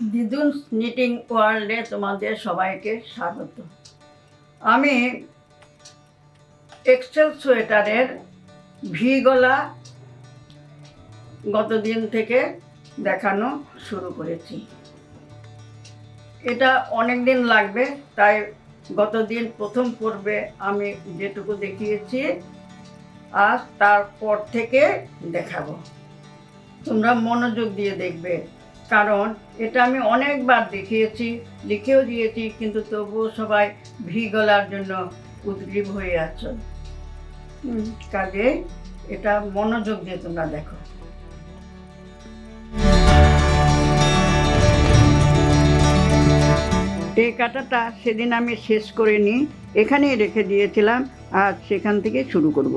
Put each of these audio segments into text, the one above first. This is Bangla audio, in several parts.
দিদুন নিটিং ওয়ার্ল্ডে তোমাদের সবাইকে স্বাগত। আমি এক্সেল সোয়েটারের ভি গলা গতদিন থেকে দেখানো শুরু করেছি। এটা অনেক দিন লাগবে, তাই গতদিন প্রথম পর্বে আমি যেটুকু দেখিয়েছি আর তারপর থেকে দেখাবো। তোমরা মনোযোগ দিয়ে দেখবে। কারণ এটা আমি অনেকবার দেখিয়েছি লিখেও দিয়েছি কিন্তু তবুও সবাই ভি গলার জন্য উদ্গ্রীব হয়ে আছো। কাজে এটা মনোযোগ দিয়ে তোমরা দেখো। এই কাটাটা সেদিন আমি শেষ করে নিই এখানেই রেখে দিয়েছিলাম আর সেখান থেকে শুরু করব।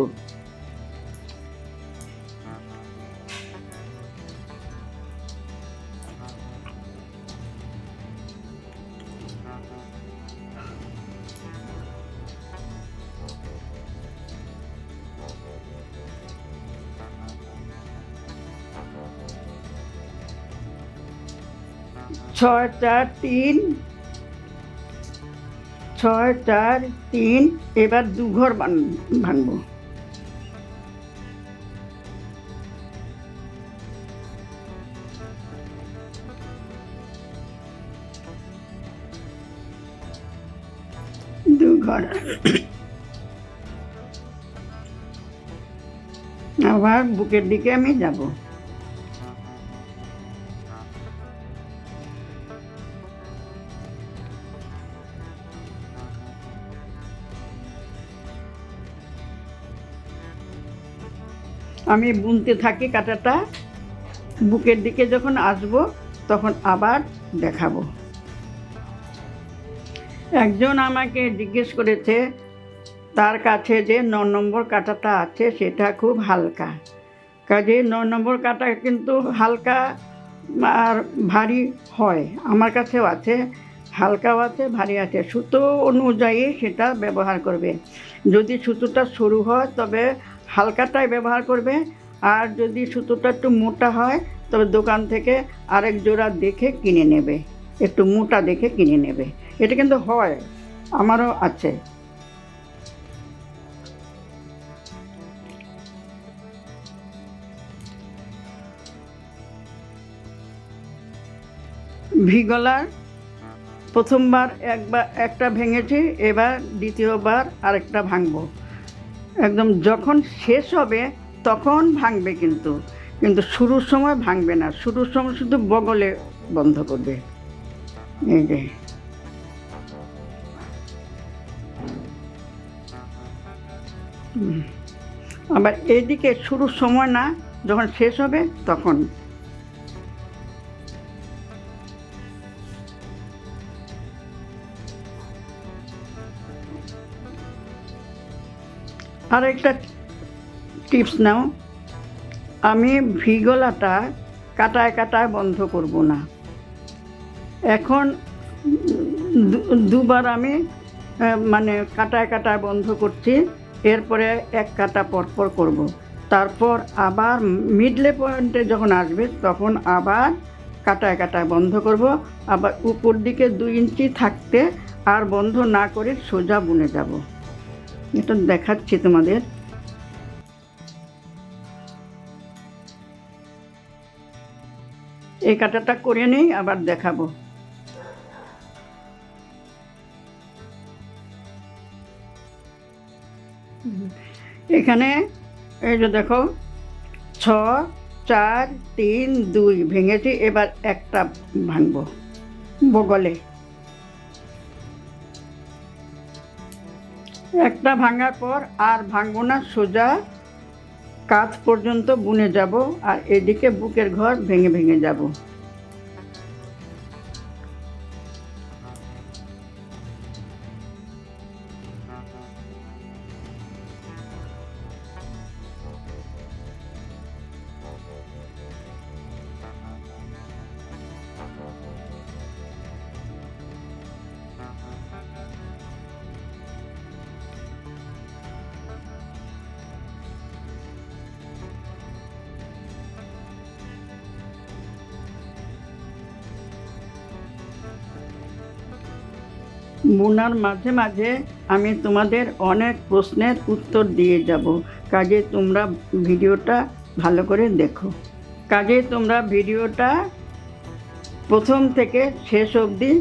ছয় চার তিন। ছয় চার তিন, এবার দু ঘর বান- ভাঙবো। দু ঘর। আবার বুকের দিকে আমি যাব। আমি বুনতে থাকি কাঁটাটা, বুকের দিকে যখন আসব তখন আবার দেখাবো। একজন আমাকে জিজ্ঞেস করেছে, তার কাছে যে ন নম্বর কাঁটাটা আছে সেটা খুব হালকা। কাজে ন নম্বর কাঁটা কিন্তু হালকা আর ভারী হয়, আমার কাছেও আছে, হালকাও আছে, ভারী আছে। সুতো অনুযায়ী সেটা ব্যবহার করবে। যদি সুতোটা সরু হয় তবে হালকাটাই ব্যবহার করবে। আর যদি সুতোটা একটু মোটা হয়, তবে দোকান থেকে আরেক জোড়া দেখে কিনে নেবে। একটু মোটা দেখে কিনে নেবে। এটা কিন্তু হয়, আমারও আছে। ভিগলার, প্রথমবার একবার একটা ভেঙেছি, এবার দ্বিতীয়বার আরেকটা ভাঙবো। একদম যখন শেষ হবে, তখন ভাঙবে কিন্তু। কিন্তু শুরুর সময় ভাঙবে না। শুরুর সময় শুধু বগলে বন্ধ করবে। এই যে। আবার এদিকে শুরুর সময় না, যখন শেষ হবে, তখন আর একটা টিপস নাও। আমি ভিগলাটা কাটায় কাটায় বন্ধ করব না। এখন দুবার আমি মানে কাটায় কাটায় বন্ধ করছি, এরপরে এক কাটা পরপর করব। তারপর আবার মিডলে পয়েন্টে যখন আসবে, তখন আবার কাটায় কাটায় বন্ধ করব। আবার উপর দিকে দুই ইঞ্চি থাকতে আর বন্ধ না করে সোজা বুনে যাব। এটা দেখাচ্ছি তোমাদের। এই কাটাটা করে নেই, আবার দেখাবো। এখানে এই যে দেখো, ছ, চার, তিন, দুই ভেঙেছি, এবার একটা ভাঙবো বগলে। একটা ভাঙার পর আর ভাঙবো না, সোজা কাঁচ পর্যন্ত বুনে যাব আর এদিকে বুকের ঘর ভেঙে ভেঙে যাব। বোনার মাঝে মাঝে আমি তোমাদের অনেক প্রশ্নের উত্তর দিয়ে যাব। কাজে তোমরা ভিডিওটা ভালো করে দেখো। কাজে তোমরা ভিডিওটা প্রথম থেকে শেষ অবধি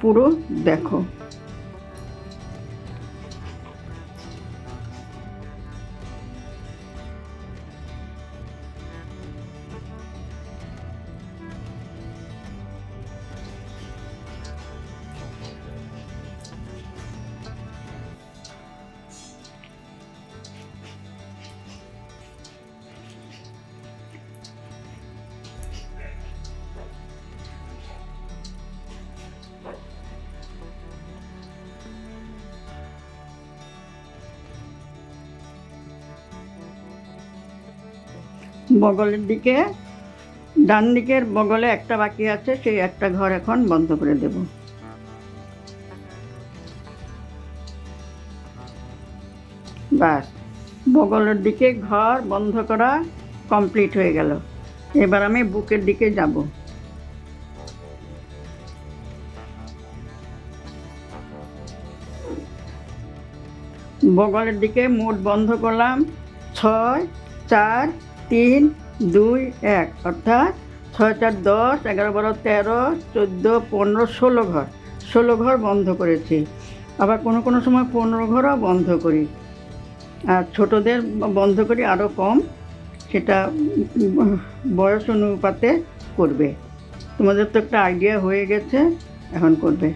পুরো দেখো। বগলের দিকে, ডান দিকের বগলে একটা বাকি আছে, সেই একটা ঘর এখন বন্ধ করে দেব। বাস বগলের দিকে ঘর বন্ধ করা কমপ্লিট হয়ে গেল। এবার আমি বুকের দিকে যাব। বগলের দিকে মোট বন্ধ করলাম ছয়, চার তিন, দুই, এক, অর্থাৎ ছয়, চার, দশ, এগারো, বারো, তেরো, চোদ্দ, পনেরো, ষোলো ঘর। ষোলো ঘর বন্ধ করেছি। আবার কোনো কোনো সময় পনেরো ঘরও বন্ধ করি। আর ছোটোদের বন্ধ করি আরও কম, সেটা বয়স অনুপাতে করবে। তোমাদের তো একটা আইডিয়া হয়ে গেছে, এখন করবে।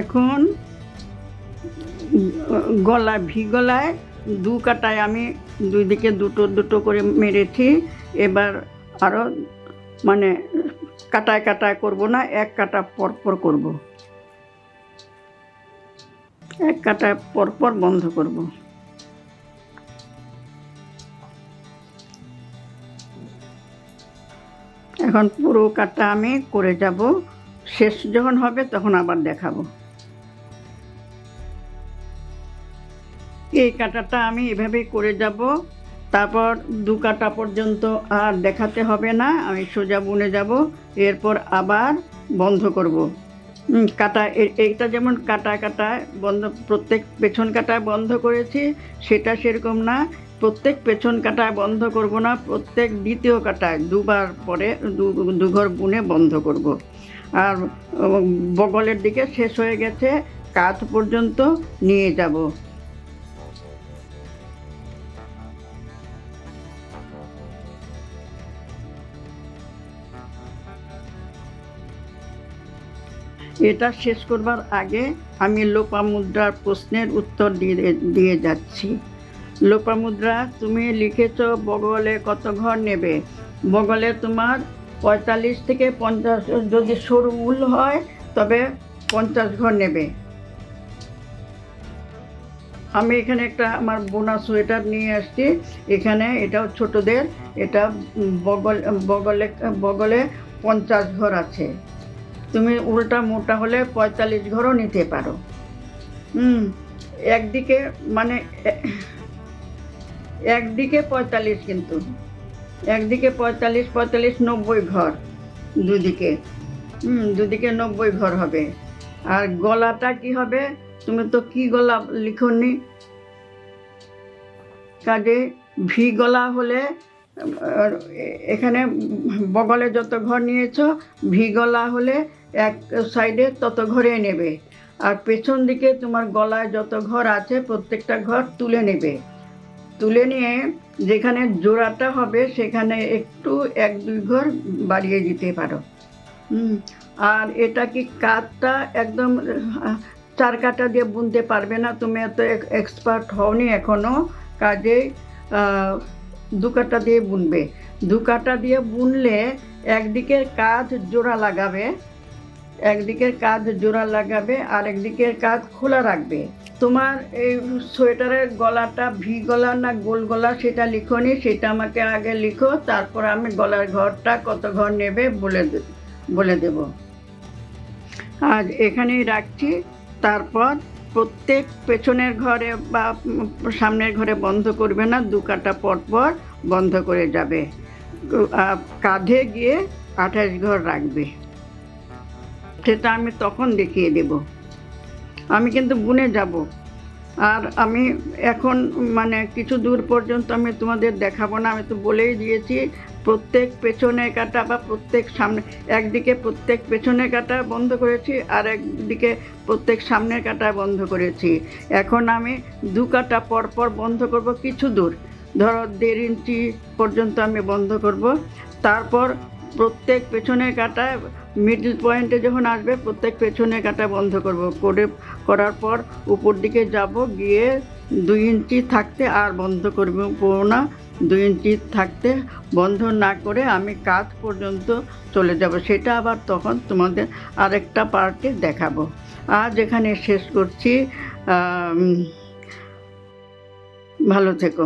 এখন গলা ভি গলায় দু কাটায় আমি দুই দিকে দুটো দুটো করে মেরেছি। এবার আরও মানে কাটায় কাটায় করব না, এক কাটা পরপর পর করব। এক কাটায় পর পর বন্ধ করব। এখন পুরো কাটা আমি করে যাব। শেষ যখন হবে, তখন আবার দেখাবো। এই কাটাটা আমি এভাবেই করে যাব। তারপর দু কাটা পর্যন্ত আর দেখাতে হবে না, আমি সোজা বুনে যাব। এরপর আবার বন্ধ করব। কাটা এইটা যেমন কাটা কাটা, বন্ধ, প্রত্যেক পেছন কাটায় বন্ধ করেছি, সেটা সেরকম না। প্রত্যেক পেছন কাটায় বন্ধ করব না, প্রত্যেক দ্বিতীয় কাটায় দুবার পরে দু- দুঘর বুনে বন্ধ করব। আর বগলের দিকে শেষ হয়ে গেছে, কাঁধ পর্যন্ত নিয়ে যাব। এটা শেষ করবার আগে আমি লোপামুদ্রার প্রশ্নের উত্তর দিয়ে দিয়ে যাচ্ছি। লোপামুদ্রা, তুমি লিখেছ বগলে কত ঘর নেবে? বগলে তোমার পঁয়তাল্লিশ থেকে পঞ্চাশ যদি সরু উল হয়, তবে পঞ্চাশ ঘর নেবে। আমি এখানে একটা আমার বোনা সোয়েটার নিয়ে আসছি। এখানে এটাও ছোটদের, এটা বগল, বগলে বগলে পঞ্চাশ ঘর আছে। তুমি উল্টা মোটা হলে পঁয়তাল্লিশ ঘরও নিতে পারো। হুম, একদিকে মানে একদিকে পঁয়তাল্লিশ কিন্তু। একদিকে পঁয়তাল্লিশ পঁয়তাল্লিশ, নব্বই ঘর। দুদিকে। হুম, দুদিকে নব্বই ঘর হবে। আর গলাটা কি হবে? তুমি তো কি গলা লিখনি? কাজে ভি গলা হলে এখানে বগলে যত ঘর নিয়েছ ভি গলা হলে এক সাইডে তত ঘরে নেবে। আর পেছন দিকে তোমার গলায় যত ঘর আছে, প্রত্যেকটা ঘর তুলে নেবে। তুলে নিয়ে যেখানে জোড়াটা হবে সেখানে একটু এক, দুই ঘর বাড়িয়ে দিতে পারো। আর এটা কি কাঠটা একদম চার কাটা দিয়ে বুনতে পারবে না? তুমি এত এক্সপার্ট হওনি এখনও কাজে দু কাটা দিয়ে বুনবে। দু কাটা দিয়ে বুনলে একদিকের কাজ জোড়া লাগাবে একদিকের কাজ জোড়া লাগাবে আর একদিকের কাজ খোলা রাখবে। তোমার এই সোয়েটারের গলাটা ভি গলা না গোল গলা সেটা লিখোনি, সেটা আমাকে আগে লিখো, তারপর আমি গলার ঘরটা কত ঘর নেবে বলে বলে দেব। আজ এখানেই রাখছি। তারপর প্রত্যেক পেছনের ঘরে বা সামনের ঘরে বন্ধ করবে না, দু কাটা পর পর বন্ধ করে যাবে। কাঁধে গিয়ে আঠাশ ঘর রাখবে। সেটা আমি তখন দেখিয়ে দেব। আমি কিন্তু বুনে যাব। আর আমি এখন মানে কিছু দূর পর্যন্ত আমি তোমাদের দেখাবো না, আমি তো বলেই দিয়েছি, প্রত্যেক পেছনে কাটা বা প্রত্যেক সামনে, একদিকে প্রত্যেক পেছনে কাটা বন্ধ করেছি, আর একদিকে প্রত্যেক সামনের কাটা বন্ধ করেছি। এখন আমি দু কাটা পর পর বন্ধ করব কিছু দূর। ধরো দেড় ইঞ্চি পর্যন্ত আমি বন্ধ করব। তারপর প্রত্যেক পেছনের কাটা মিডল পয়েন্টে যখন আসবে, প্রত্যেক পেছনের কাটা বন্ধ করব। করে, করার পর উপর দিকে যাব, গিয়ে দুই ইঞ্চি থাকতে আর বন্ধ করব না। দুই ইঞ্চি থাকতে বন্ধ না করে আমি কাজ পর্যন্ত চলে যাব। সেটা আবার তখন তোমাদের আরেকটা পার্টে দেখাবো। আজ এখানে শেষ করছি। ভালো থেকো।